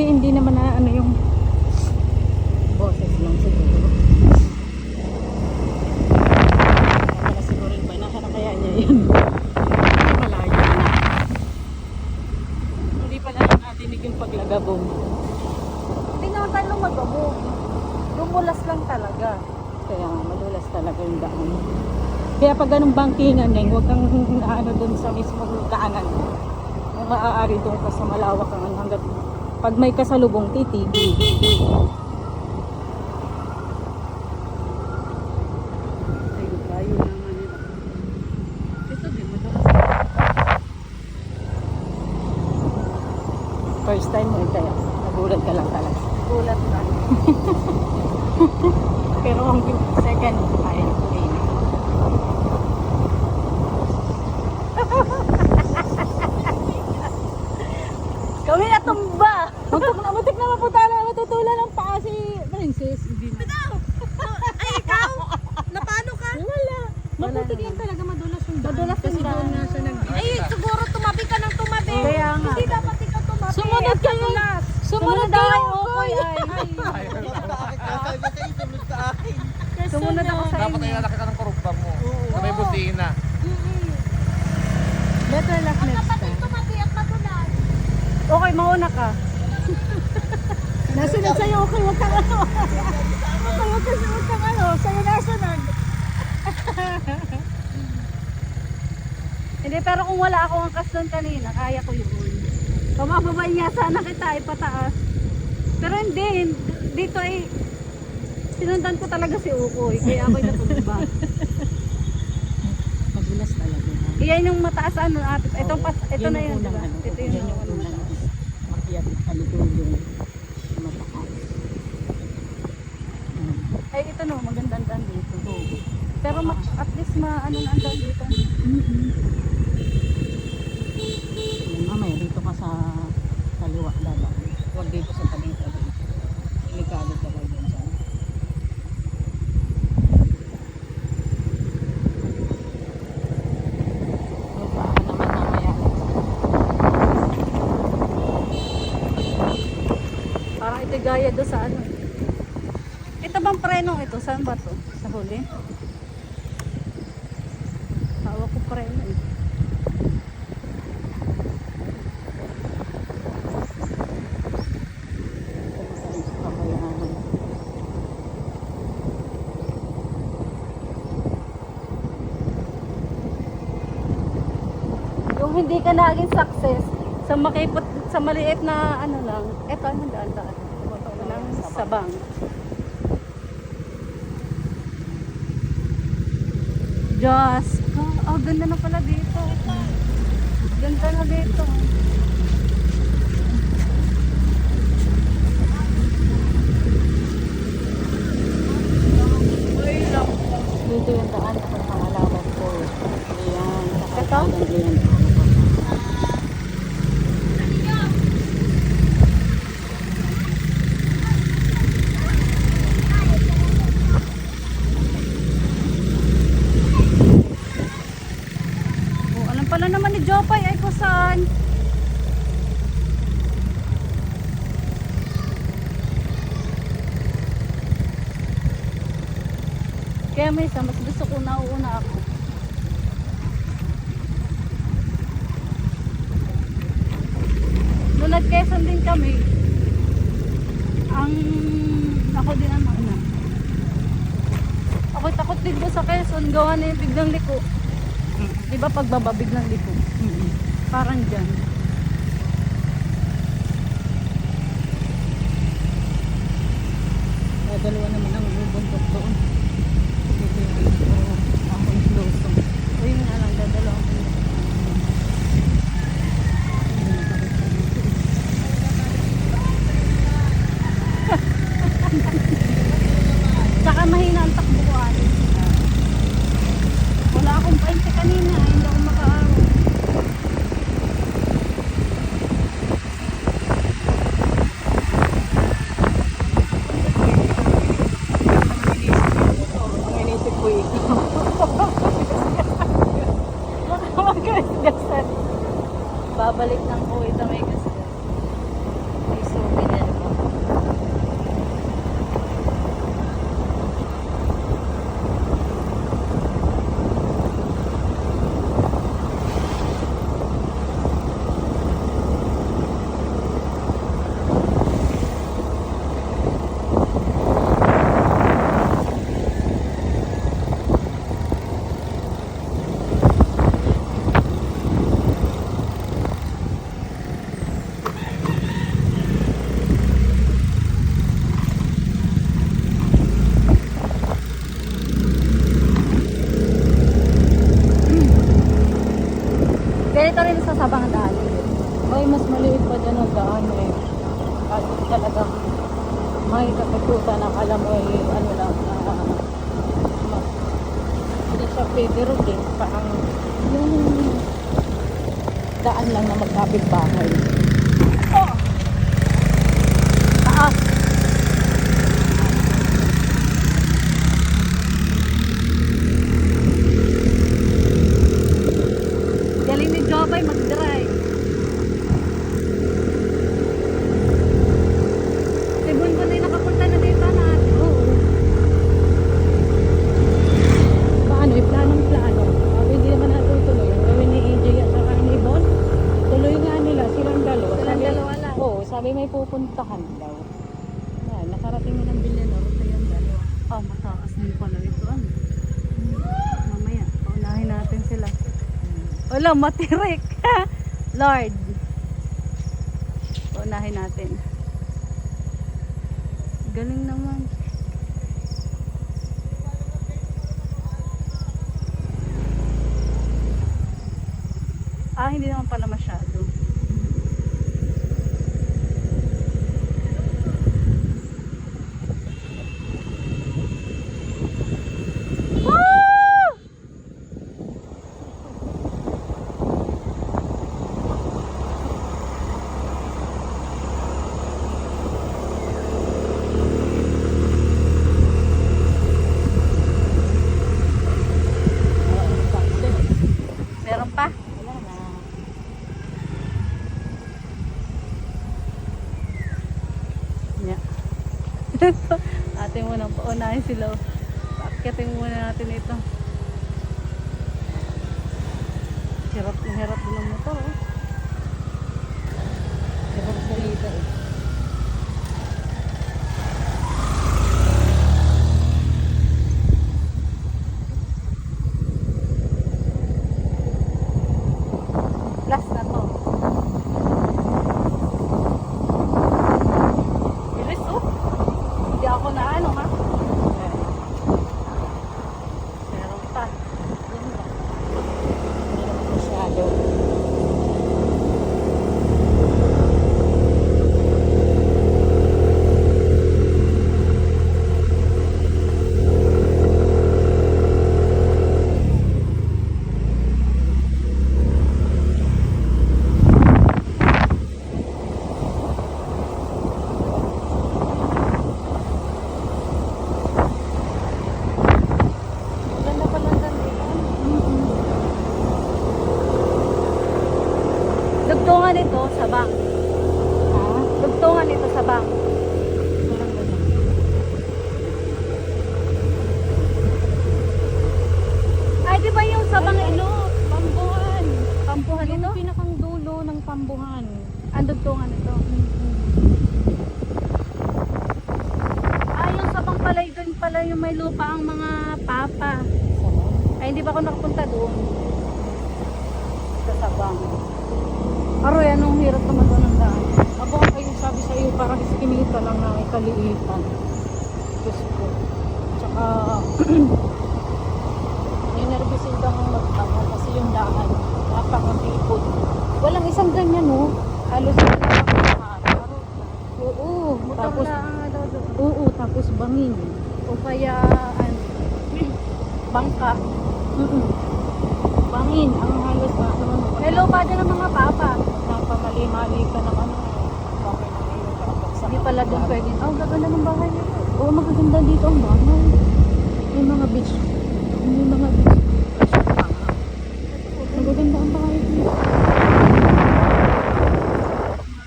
Hindi, hindi naman na ano yung boses lang siguro. Kaya siguro yung panaka na kaya niya yun. Malayo na. Hindi pala lang natinig yung paglagabong. Hindi naman tayo lumagabog. Lumulas lang talaga. Kaya nga, madulas talaga yung daan. Kaya pag ganun bangkingan na huwag kang ano dun sa mismong daanan. Kung maaari doon ka sa malawak ang hanggat pag may kasalubong titigil. First time mo ito yan. Nagulat ka lang talaga. Gulat na. Pero ang second, ay, okay na. Kami natumba! Mutik na, mutik na mapunta na matutulan ng paa si Princess. Hindi na. Ay, ikaw! Napano ka? Wala. Maputik yan talaga, madulas yung daan. Madulas Kasi yung daan. doon nga siya nag Ay, siguro tumabi ka ng tumabi. Kaya nga. Hindi dapat ikaw tumabi. Sumunod ka yung, sumunod ka yung ukoy ay. Sumunod ako sa Dapat ay lalaki ka ng karugtang mo. Na may busina. Better luck next Dapat time. tumabi at madulas. Okay, mauna ka. Nasunod sa'yo, okay, huwag kang ano. Okay, huwag kang, huwag kang ano, sa'yo nasunod. Hindi, pero kung wala ako ang doon kanina, kaya ko yun. Pamababa niya, sana kita ipataas. Pero hindi, hin- dito ay sinundan ko talaga si Ukoy, kaya ako'y natumba. Madulas talaga. Iyan yung mataas ano ate. Ito, pas, ito na yun, yung diba? unang ano, Ito yan yung, yung ano, unang mataas. makiat na kaligulong mataas. Mm. Ay, ito no, magandang daan dito. Pero ma- at least ma, ano na ang daan dito. Yan, mamaya dito ka sa kaliwa dadaan. Huwag dito sa tabi. Delikado ka ba dyan. Parang ito gaya do sa ano. Ito bang prenong ito? Saan ba to? Sa huli? Hawak ko preno eh. Yung hindi ka naging success sa makipot sa maliit na ano lang, eto ano daan daan. Ng sabang. Diyos ko. Oh, ganda na pala dito. Ganda na dito. Dito yung daan sa pangalaman ko. Ayan. Ito? Ayan. Oh, alam pala naman ni Jopay ay kung saan. Isa, mas gusto ko nauuna ako. Nung nag-Quezon din kami, ang ako din ang mauna. Ako takot din ko sa Quezon, gawa na yung biglang liko. Di ba pagbaba biglang liko? Parang dyan. Kaya dalawa naman ang bubuntot doon. Dito yung puro ahon losong. O yun nga lang, dadalaw ko. Saka mahina ang takbo ko ate. Wala akong 20 kanina, hindi ako makaaraw. Ang inisip ko ito. Magagasgasan. Babalik ng uwi sa may gasgas. May souvenir Ganito rin sa sabang daan. Ay, mas maliit pa dyan ang daan eh. At talagang may katakutan na kala mo eh, ano lang, na ma- pwede road eh. Parang yung daan lang na magkapit bahay. Oh! Taas! Galing ni Jobay mag-drive. Si Bunbun ay nakapunta na dito na. Oo. Paano eh, planong plano. Sabi hindi naman natutuloy. Ang gawin ni AJ at saka ni Bon, tuloy nga nila, silang dalawa. Silang Sabi- dalawa lang. Oo, sabi may pupuntahan daw. Yan, nakarating na ng Villanor, kayong dalawa. Oh, mataas din pala ito. Ano? Mamaya, paunahin natin sila. Wala, matirik. Lord. Paunahin natin. Galing naman. Ah, hindi naman pala masyado. Woo! Oo, taxi. Meron pa? Wala na. Yeah. Atin mo nang paunahin sila. Paakyatin muna natin ito. Hirap na hirap din ang motor. Oh. Hirap sa ita eh. Last na to. Bilis oh. Hindi ako na ano ha. Meron pa. Yan ba? Hindi naman masyado. Ganda pa lang dito. Dugtungan ito sa bank. Ha? Dugtungan ito sa bank. Ay, di ba yung sa bank ino? Pambuhan. Pampuhan ito? Yung pinakang dulo ng pambuhan. Ang dugtungan ito. Yung sa bank pala, doon pala yung may lupa ang mga papa. Ay, hindi ba ako nakapunta doon? Sa sabang. Aroy, anong hirap naman doon ang daan? Ako ang kayo sabi sa iyo, parang iskinita lang na ikaliitan. Diyos ko. Tsaka, ninervisin ka ng magtama kasi yung daan, napakatipod. Walang isang ganyan, no? Halos Oo, Tapos, oo, tapos bangin. O kaya, ano, bangka. Mm-mm. Bangin, ang halos na, lupa din ng mga papa. Napamali-mali ka ng ano, Hindi pala doon pwede. Oh, gaganda ng bahay nito. Oo, magaganda dito ang bahay. May mga beach. May mga beach. Magaganda ang bahay dito.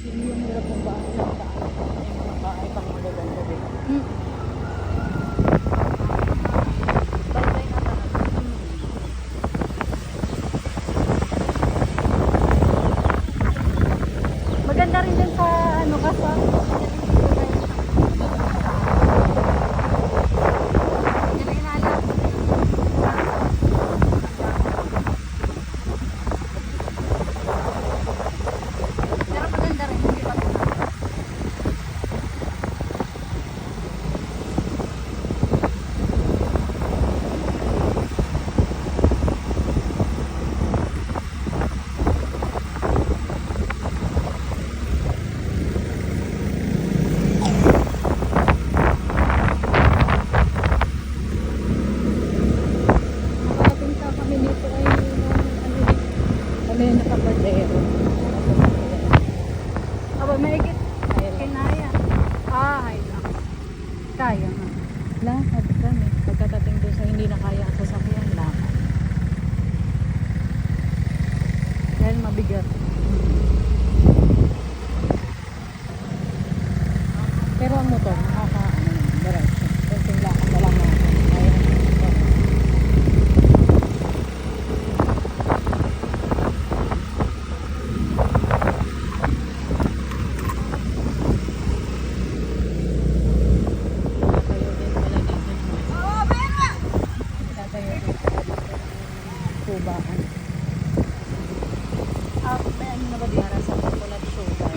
Hindi yung hirap ng bahay ng daan. May mga bahay pang magaganda din. Hmm. Bye-bye na talaga. Maganda rin din sa ano kaso. Yan ang inaalala. Sa Cordero. Aba, maigit. Kinaya. Ah, ay lang. Kaya nga. Lakad kami. Pagkatating doon sa hindi na kaya ang sasakyan, lakad. Dahil mabigat. Pero ang motor, nakaka, ano yun, diretso. Konting lakad na lang natin. Kaya, motor. Tatayo din pala dito ng- Tatayo din pala dito ng kubaan. Ah, may ano na ba di? Para sa coconut sugar.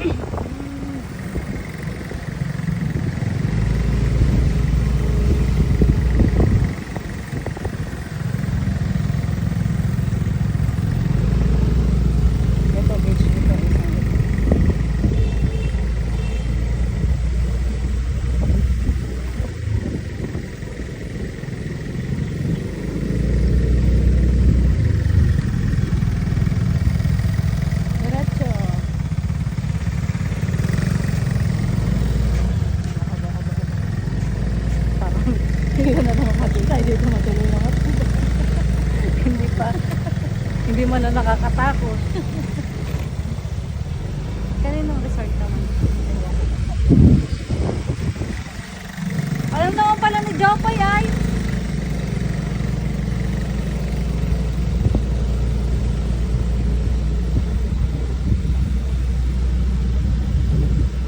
Ito, beach dito. Isang Diretso. Aba, aba, aba. Parang hindi ko na naman makita. Hindi ko matuloy naman. Hindi pa. Hindi mo na nakakatakot. Kaninong resort naman? Alam naman pala ni Jopay ay.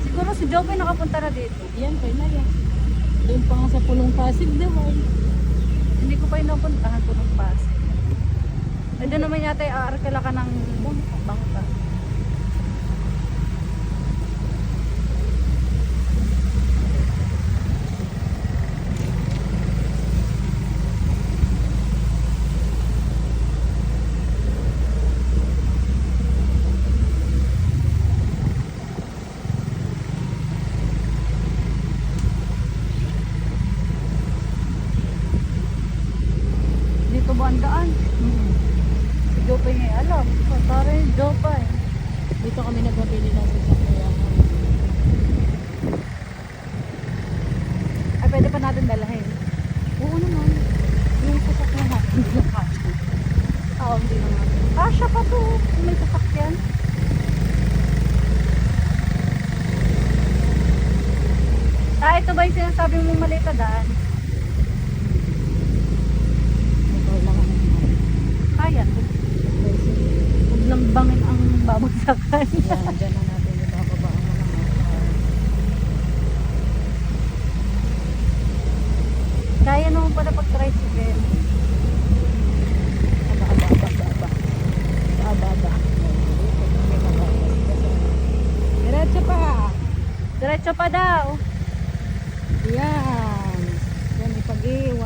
Siguro si Jopay nakapunta na dito. Yan, kay na yan. Doon pa nga sa pulong Pasig, di ba? Hindi ko pa inupuntahan po ng Pasig. Doon naman yata i-aarkala ka ng bangka. Dito ba ang daan? Si Jopay ngay alam. Para yung Jopay. Dito kami nagpapili ng sasakyan. Ay, pwede pa natin dalahin. Oo naman. Yung sasakyan natin, hindi lang kasya. Oo, hindi naman. Ah, siya pa to. May sasakyan. Ah, ito ba yung sinasabi mong maliit na daan? Kaya. Huwag lang bangin ang babagsakan. Yan, dyan na natin ibababa ang mga. Kaya naman pala pag tricycle. Aba, aba, aba, aba, aba. Aba, aba. Diretso pa. Diretso pa daw. Yan. Yan, ipag-iwan